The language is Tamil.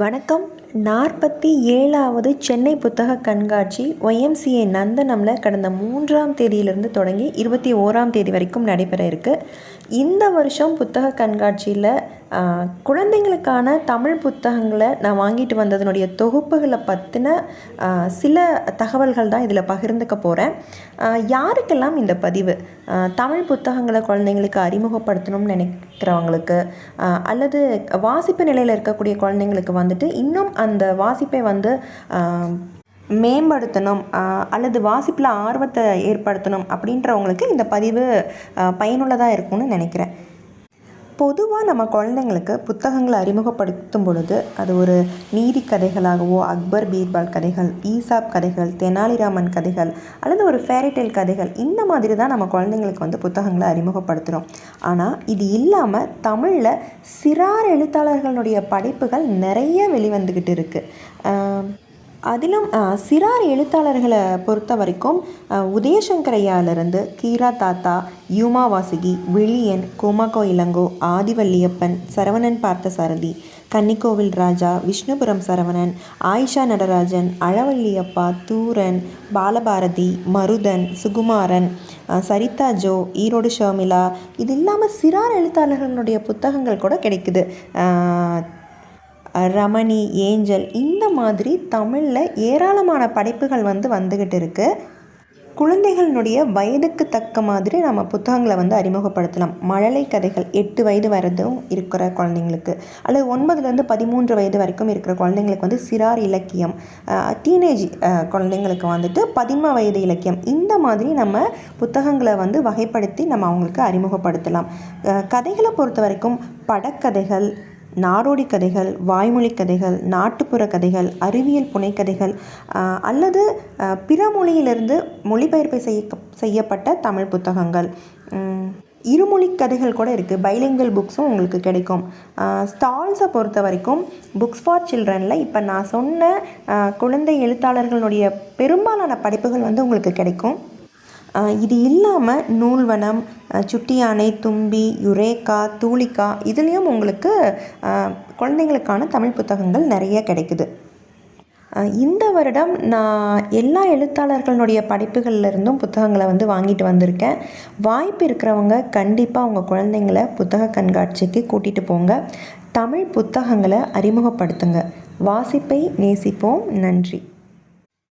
வணக்கம். நாற்பத்தி ஏழாவது சென்னை புத்தக கண்காட்சி ஒய்எம்சிஏ நந்தனமில் கடந்த மூன்றாம் தேதியிலிருந்து தொடங்கி இருபத்தி ஓராம் தேதி வரைக்கும் நடைபெற இருக்குது இந்த வருஷம் புத்தக கண்காட்சியில் குழந்தைங்களுக்கான தமிழ் புத்தகங்களை நான் வாங்கிட்டு வந்ததனுடைய தொகுப்புகளை பற்றின சில தகவல்கள் தான் இதில் பகிர்ந்துக்க போகிறேன் யாருக்கெல்லாம் இந்த பதிவு தமிழ் புத்தகங்களை குழந்தைங்களுக்கு அறிமுகப்படுத்தணும்னு நினைக்கிறவங்களுக்கு அல்லது வாசிப்பு நிலையில் இருக்கக்கூடிய குழந்தைங்களுக்கு வந்துட்டு இன்னும் அந்த வாசிப்பை வந்து மேம்படுத்தணும் அல்லது வாசிப்பில் ஆர்வத்தை ஏற்படுத்தணும் அப்படின்றவங்களுக்கு இந்த பதிவு பயனுள்ளதாக இருக்கும்னு நினைக்கிறேன். பொதுவாக நம்ம குழந்தைங்களுக்கு புத்தகங்களை அறிமுகப்படுத்தும் பொழுது அது ஒரு நீதி கதைகளாகவோ அக்பர் பீர்பால் கதைகள் ஈசாப் கதைகள் தெனாலிராமன் கதைகள் அல்லது ஒரு ஃபேரிடெயில் கதைகள் இந்த மாதிரி தான் நம்ம குழந்தைங்களுக்கு வந்து புத்தகங்களை அறிமுகப்படுத்துகிறோம் ஆனால் இது இல்லாமல் தமிழில் சிறார் எழுத்தாளர்களுடைய படைப்புகள் நிறைய வெளிவந்துக்கிட்டு இருக்குது அதிலும் சிறார் எழுத்தாளர்களை பொறுத்த வரைக்கும் உதயசங்கரையாலிருந்து கீரா தாத்தா யூமா வாசுகி விழியன் கோமாக்கோ இளங்கோ ஆதிவல்லியப்பன் சரவணன் பார்த்தசாரதி கன்னிக்கோவில் ராஜா விஷ்ணுபுரம் சரவணன் ஆயிஷா நடராஜன் அழவள்ளியப்பா தூரன் பாலபாரதி மருதன் சுகுமாரன் சரிதா ஜோ ஈரோடு ஷர்மிளா இது இல்லாமல் சிறார் எழுத்தாளர்களுடைய புத்தகங்கள் கூட கிடைக்குது. ரமணி ஏஞ்சல் இந்த மாதிரி தமிழில் ஏராளமான படைப்புகள் வந்து வந்துக்கிட்டு இருக்குது குழந்தைகளினுடைய வயதுக்கு தக்க மாதிரி நம்ம புத்தகங்களை வந்து அறிமுகப்படுத்தலாம். மழலை கதைகள் எட்டு வயது வரதும் இருக்கிற குழந்தைங்களுக்கு அல்லது ஒன்பதுலேருந்து பதிமூன்று வயது வரைக்கும் இருக்கிற குழந்தைங்களுக்கு வந்து சிறார் இலக்கியம் டீனேஜ் குழந்தைங்களுக்கு வந்துட்டு பதிம வயது இலக்கியம் இந்த மாதிரி நம்ம புத்தகங்களை வந்து வகைப்படுத்தி நம்ம அவங்களுக்கு அறிமுகப்படுத்தலாம். கதைகளை பொறுத்த வரைக்கும் படக்கதைகள் நாடோடி கதைகள் வாய்மொழி கதைகள் நாட்டுப்புற கதைகள் அறிவியல் புனைக்கதைகள் அல்லது பிற மொழியிலிருந்து மொழிபெயர்ப்பு செய்ய செய்யப்பட்ட தமிழ் புத்தகங்கள். இருமொழி கதைகள் கூட இருக்குது பைலிங்கல் புக்ஸும் உங்களுக்கு கிடைக்கும். ஸ்டால்ஸை பொறுத்த வரைக்கும் புக்ஸ் ஃபார் சில்ட்ரனில் இப்போ நான் சொன்ன குழந்தை எழுத்தாளர்களுடைய பெரும்பாலான படைப்புகள் வந்து உங்களுக்கு கிடைக்கும். இது இல்லாமல் நூல்வனம் சுட்டி யானை தும்பி யுரேக்கா தூளிக்கா இதுலேயும் உங்களுக்கு குழந்தைங்களுக்கான தமிழ் புத்தகங்கள் நிறைய கிடைக்குது. இந்த வருடம் நான் எல்லா எழுத்தாளர்களுடைய படைப்புகள்லேருந்தும் புத்தகங்களை வந்து வாங்கிட்டு வந்திருக்கேன். வாய்ப்பு இருக்கிறவங்க கண்டிப்பாக உங்கள் குழந்தைங்கள புத்தக கண்காட்சிக்கு கூட்டிகிட்டு போங்க. தமிழ் புத்தகங்களை அறிமுகப்படுத்துங்க. வாசிப்பை நேசிப்போம். நன்றி.